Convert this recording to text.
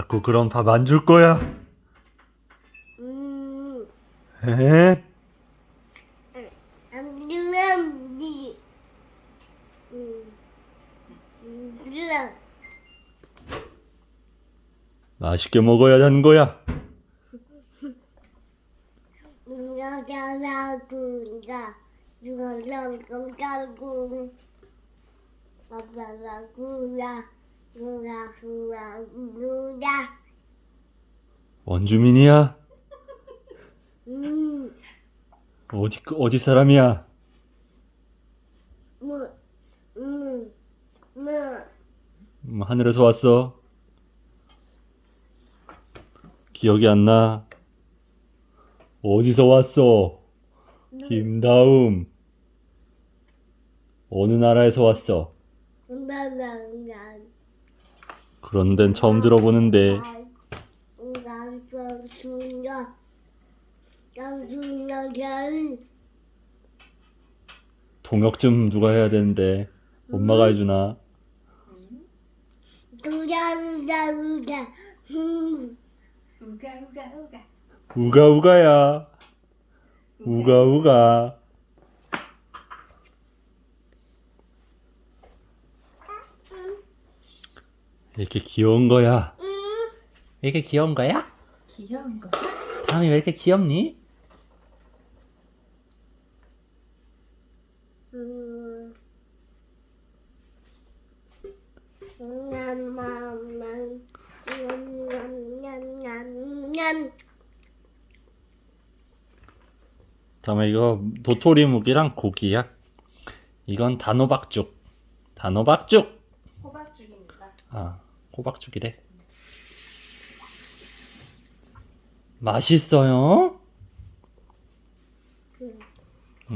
자꾸 그런 밥 안 줄 거야. 음, 에? 안 그럼 니, 음, 음, 그럼 맛있게 먹어야 하는 거야. 누가 잘하고가 누가 잘하고 아빠가 누가 누가 누가 원주민이야? 음, 어디 어디 사람이야? 뭐, 음, 뭐, 음, 하늘에서 왔어. 기억이 안 나. 어디서 왔어? 김다움. 어느 나라에서 왔어? 나나나 그런 데는 처음 들어보는데. 통역 좀 누가 해야 되는데. 엄마가 해주나? 두자두자 두자 음 우가 우가 우가 우가우가야. 우가우가. 이렇게 귀여운 거야. 왜 이렇게 귀여운 거야? 귀여운 거 다음이 왜 이렇게 귀엽니? 음 냠냠 냠 냠냠냠냠 다음에 이거 도토리 묵이랑 고기야. 이건 단호박죽. 단호박죽. 아, 호박죽이래. 맛있어요? 음,